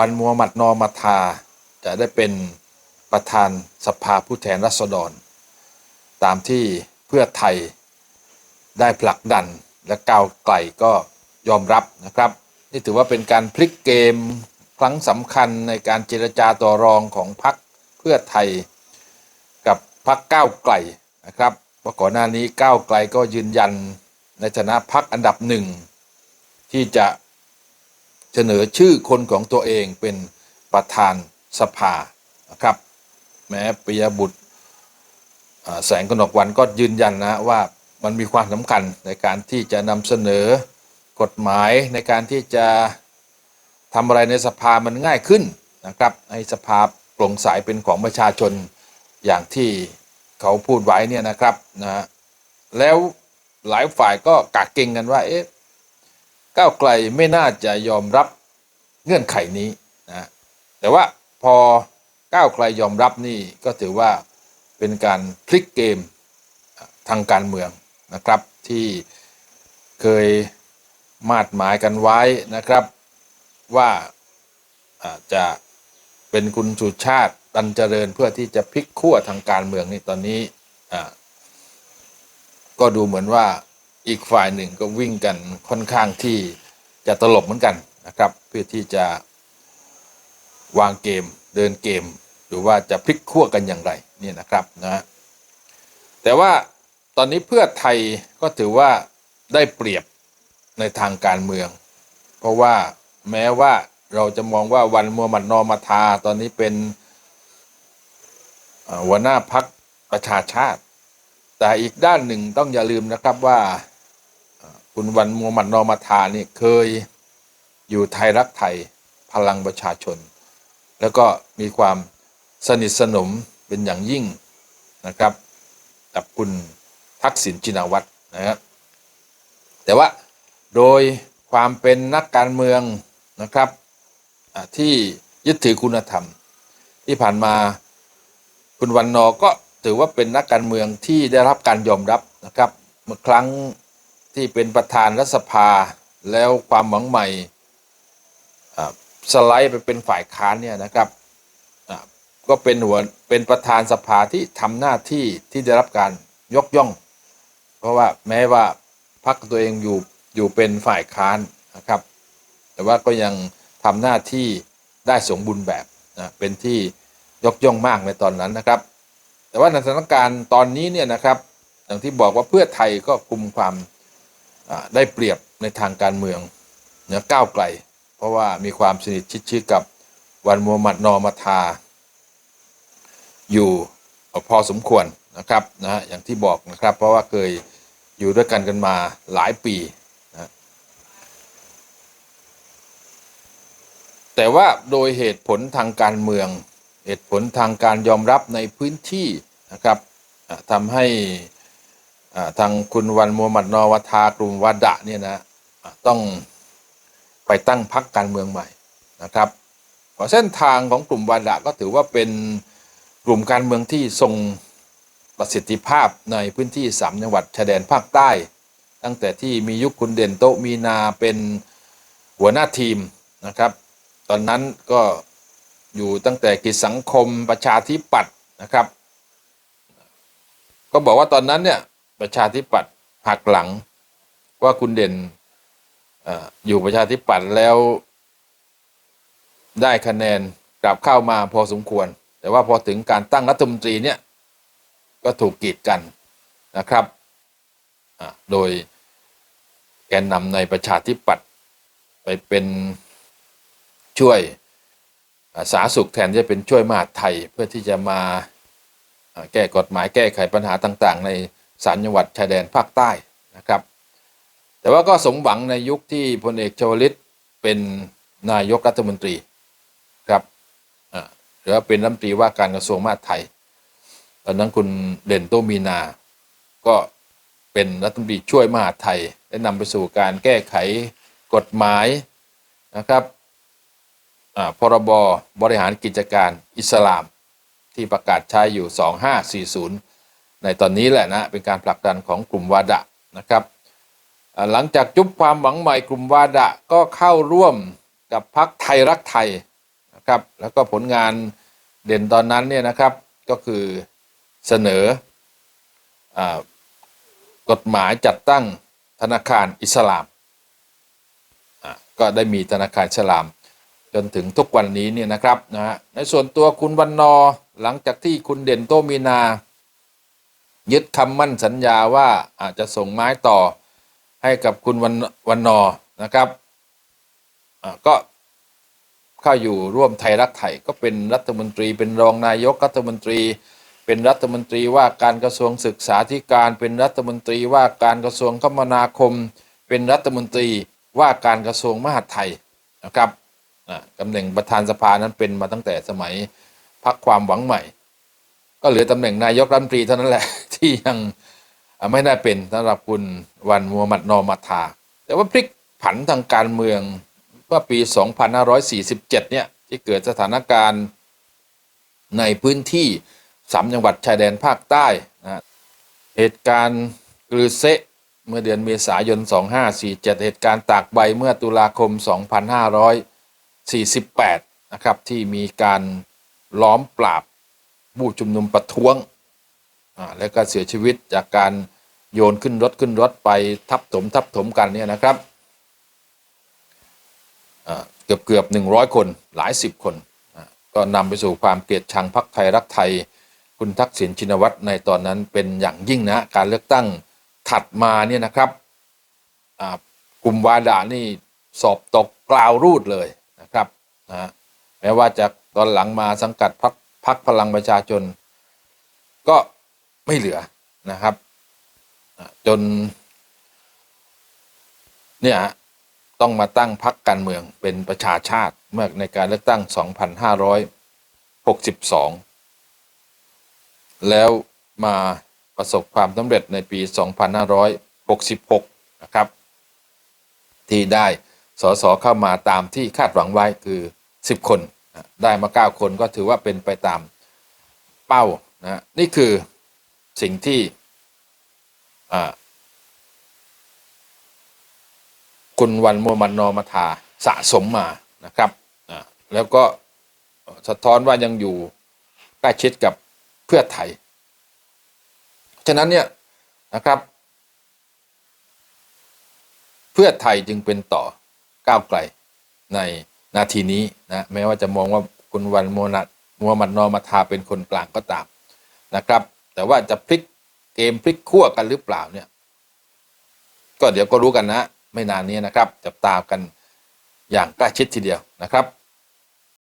วันมูฮัมหมัดนอมาทา จะได้เป็นประธานสภาผู้แทนราษฎร ตามที่เพื่อไทยได้ผลักดันและก้าวไกลก็ยอมรับนะครับ นี่ถือว่าเป็นการพลิกเกมครั้งสำคัญในการเจรจาต่อรองของพรรคเพื่อไทย กับพรรคก้าวไกลนะครับเพราะก่อนหน้านี้ก้าวไกลก็ยืนยันในฐานะพรรคอันดับหนึ่งที่จะ เสนอชื่อคนของตัวเองเป็นประธานสภานะครับ แม้ปิยบุตรแสงกนกวันก็ยืนยันนะว่ามันมีความสำคัญในการที่จะนำเสนอกฎหมายในการที่จะทำอะไรในสภามันง่ายขึ้นนะครับให้สภาโปร่งใสเป็นของประชาชนอย่างที่เขาพูดไว้เนี่ยนะครับนะแล้วหลายฝ่ายก็กากเก่งกันว่าเอ๊ะ ก้าวไกลไม่น่าจะยอมรับเงื่อนไขนี้นะแต่ว่าพอก้าวไกลยอมรับนี่ก็ถือว่าเป็นการพลิกเกมทางการเมืองนะครับที่เคยมาดหมายกันไว้นะครับว่าจะเป็นคุณสุชาติตันเจริญเพื่อที่จะพลิกขั้วทางการเมืองนี่ตอนนี้ก็ดูเหมือนว่า อีกฝ่ายหนึ่งก็วิ่งกันค่อนข้างที่จะตลบเหมือนกันนะครับ เพื่อที่จะวางเกมเดินเกม หรือว่าจะพลิกขั้วกันอย่างไรเนี่ยนะครับนะฮะแต่ว่าตอนนี้เพื่อไทยก็ถือว่าได้เปรียบในทางการเมือง เพราะว่าแม้ว่าเราจะมองว่าวันมูฮัมหมัดนอมาทาตอนนี้เป็นหัวหน้าพักประชาชาติ แต่อีกด้านหนึ่งต้องอย่าลืมนะครับว่า คุณวันมูฮัมหมัดนอมาทานี่เคยอยู่ไทยรักไทยพลังประชาชน แล้วก็มีความสนิทสนมเป็นอย่างยิ่งนะครับ กับคุณทักษิณชินวัตรนะครับแต่ว่าโดยความเป็นนักการเมืองนะครับที่ยึดถือคุณธรรม ที่ผ่านมาคุณวันนอก็ถือว่าเป็นนักการเมืองที่ได้รับการยอมรับนะครับเมื่อครั้ง ที่เป็นประธานรัฐสภาแล้วความหวังใหม่สไลด์ไปเป็นฝ่ายค้านเนี่ยนะครับก็เป็นหัวเป็นประธานสภาที่ทำหน้าที่ที่ได้รับการยกย่อง เพราะว่าแม้ว่าพรรคตัวเองอยู่อยู่เป็นฝ่ายค้านนะครับ แต่ว่าก็ยังทำหน้าที่ได้สมบูรณ์แบบนะเป็นที่ยกย่องมากในตอนนั้นนะครับ แต่ว่าในสถานการณ์ตอนนี้เนี่ยนะครับ อย่างที่บอกว่าเพื่อไทยก็คุมความ ได้เปรียบในทางการเมืองเหนือก้าวไกล เพราะว่ามีความสนิทชิดชิดกับวันมูฮัมหมัดนอมาทา อยู่พอสมควรนะครับนะฮะอย่างที่บอกนะครับ เพราะว่าเคยอยู่ด้วยกันกันมาหลายปีนะแต่ว่าโดยเหตุผลทางการเมือง เหตุผลทางการยอมรับในพื้นที่นะครับทำให้ ทางคุณวันมูฮัมหมัดนอวทากลุ่มวาดะเนี่ยนะต้องไปตั้งพรรคการเมืองใหม่นะครับเพราะเส้นทางของกลุ่มวาดะก็ถือว่าเป็นกลุ่มการเมืองที่ทรงประสิทธิภาพในพื้นที่สามจังหวัดชายแดนภาคใต้ ตั้งแต่ที่มียุคคุณเด่นโตมีนาเป็นหัวหน้าทีมนะครับ ตอนนั้นก็อยู่ตั้งแต่กิจสังคมประชาธิปัตย์นะครับ ก็บอกว่าตอนนั้นเนี่ย ประชาธิปัตย์หักหลังว่าคุณเด่นออยู่ประชาธิปัตย์แล้วได้คะแนนกลับเข้ามาพอสมควร แต่ว่าพอถึงการตั้งรัฐมนตรีเนี่ยก็ถูกกีดกันนะครับโดยแกนนำในประชาธิปัตย์ไปเป็นช่วยสาธารณสุขแทนที่จะเป็นช่วยมหาไทยเพื่อที่จะมาแก้กฎหมายแก้ไขปัญหาต่าง ๆ ใน สามจังหวัดชายแดนภาคใต้นะครับ แต่ว่าก็สมหวังในยุคที่พลเอกชวลิตเป็นนายกรัฐมนตรีครับหรือว่าเป็นรัฐมนตรีว่าการกระทรวงมหาดไทย ตอนนั้นคุณเด่นโตมีนา ก็เป็นรัฐมนตรีช่วยมหาดไทย และนำไปสู่การแก้ไขกฎหมายนะครับอ่าพรบบริหารกิจการอิสลามที่ประกาศใช้อยู่ 2540 ในตอนนี้แหละนะเป็นการผลักดันของกลุ่มวาดะนะครับหลังจากจุบความหวังใหม่กลุ่มวาดะก็เข้าร่วมกับพรรคไทยรักไทยนะครับแล้วก็ผลงานเด่นตอนนั้นเนี่ยนะครับก็คือเสนออกฎหมายจัดตั้งธนาคารอิสลามก็ได้มีธนาคารอิสลาม จนถึงทุกวันนี้เนี่ยนะครับนะฮะในส่วนตัวคุณวันนอหลังจากที่คุณเด่นโตมีนา ยึดคำมั่นสัญญาว่าอาจจะส่งไม้ต่อให้กับคุณวันวันนอนะครับก็เข้าอยู่ร่วมไทยรักไทยก็เป็นรัฐมนตรีเป็นรองนายกรัฐมนตรี เป็นรัฐมนตรีว่าการกระทรวงศึกษาธิการ เป็นรัฐมนตรีว่าการกระทรวงคมนาคม เป็นรัฐมนตรีว่าการกระทรวงมหาดไทยนะครับตำแหน่งประธานสภานั้นเป็นมาตั้งแต่สมัยพักความหวังใหม่ ก็เหลือตำแหน่งนายกรัฐมนตรีเท่านั้นแหละ ที่ยังไม่ได้เป็นสำหรับคุณวันมูฮัมหมัดนอมัทา แต่ว่าพลิกผันทางการเมืองเมื่อปี 2547 เนี่ย ที่เกิดสถานการณ์ในพื้นที่สามจังหวัดชายแดนภาคใต้นะเหตุการณ์กลือเซะเมื่อเดือนเมษายน 2547 เหตุการณ์ตากใบเมื่อตุลาคม 2548 นะครับ ที่มีการล้อมปราบผู้ชุมนุมประท้วง แล้วก็เสียชีวิตจากการโยนขึ้นรถขึ้นรถไปทับถมทับถมกันเนี่ยนะครับอ่าเกือบเกือบหนึ่งร้อยคนหลายสิบคนอ่าก็นำไปสู่ความเกลียดชังพรรคไทยรักไทย คุณทักษิณชินวัตรในตอนนั้นเป็นอย่างยิ่งนะการเลือกตั้งถัดมาเนี่ยนะครับอ่ากลุ่มวาดานี่สอบตกกล่าวรูดเลยนะครับนะแม้ว่าจะตอนหลังมาสังกัดพรรคพรรคพลังประชาชน ก็ ไม่เหลือนะครับ จน เนี่ยต้องมาตั้งพรรคการเมืองเป็นประชาชาติเมื่อในการเลือกตั้ง 2562 แล้วมาประสบความสำเร็จในปี 2566 นะครับ ที่ได้สสเข้ามาตามที่คาดหวังไว้คือ 10 คน ได้มา 9 คนก็ถือว่าเป็นไปตามเป้านะนี่คือ สิ่งที่คุณวันมูฮัมหมัดนอมาทาสะสมมานะครับ แล้วก็สะท้อนว่ายังอยู่ใกล้ชิดกับเพื่อไทย ฉะนั้นเนี่ยนะครับ เพื่อไทยจึงเป็นต่อก้าวไกลในนาทีนี้นะแม้ว่าจะมองว่าคุณวันมูฮัมหมัดมูฮัมหมัดนอมาทาเป็นคนกลางก็ตามนะครับ แต่ว่าจะพลิกเกมพลิกขั้วกันหรือเปล่าเนี่ย ก็เดี๋ยวก็รู้กันนะ ไม่นานนี้นะครับ จับตากันอย่างใกล้ชิดทีเดียวนะครับ